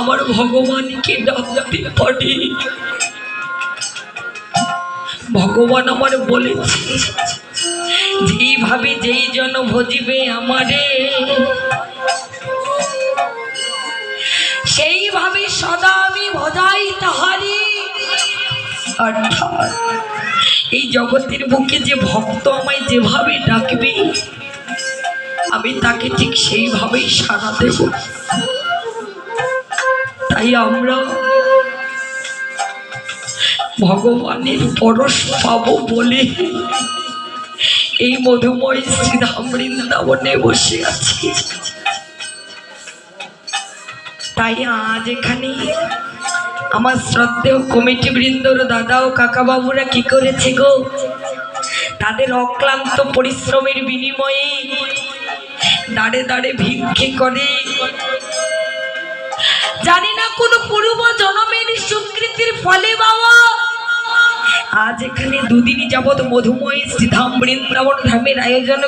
আমার ভগবানকে ডাকতে পারি। ভগবান আমার বলেছে, যেইভাবে যেই জন ভজিবে আমারে, সেইভাবে সদা আমি ভজাই তাহারি। অর্থাৎ এই জগতের বুকে যে ভক্ত আমায় যেভাবে ডাকবে, আমি তাকে ঠিক সেইভাবেই সাড়া দেব। তাই আমরা ভগবানের পরশ পাব বলে এই মধুময় শ্রীধাম বৃন্দাবনে বসে আছি। তাই আজ এখানে আমার শ্রদ্ধেয় কমিটি বৃন্দর দাদা ও কাকা বাবুরা কি করেছে গো? তাদের অক্লান্ত পরিশ্রমের বিনিময়ে দাঁড়ে দাঁড়ে ভিক্ষে করে। জানি ফলে বাবা। আজ এখানে দুদিনই যাবৎ মধুময় শ্রীধাম বৃন্দাবন ধামের আয়োজন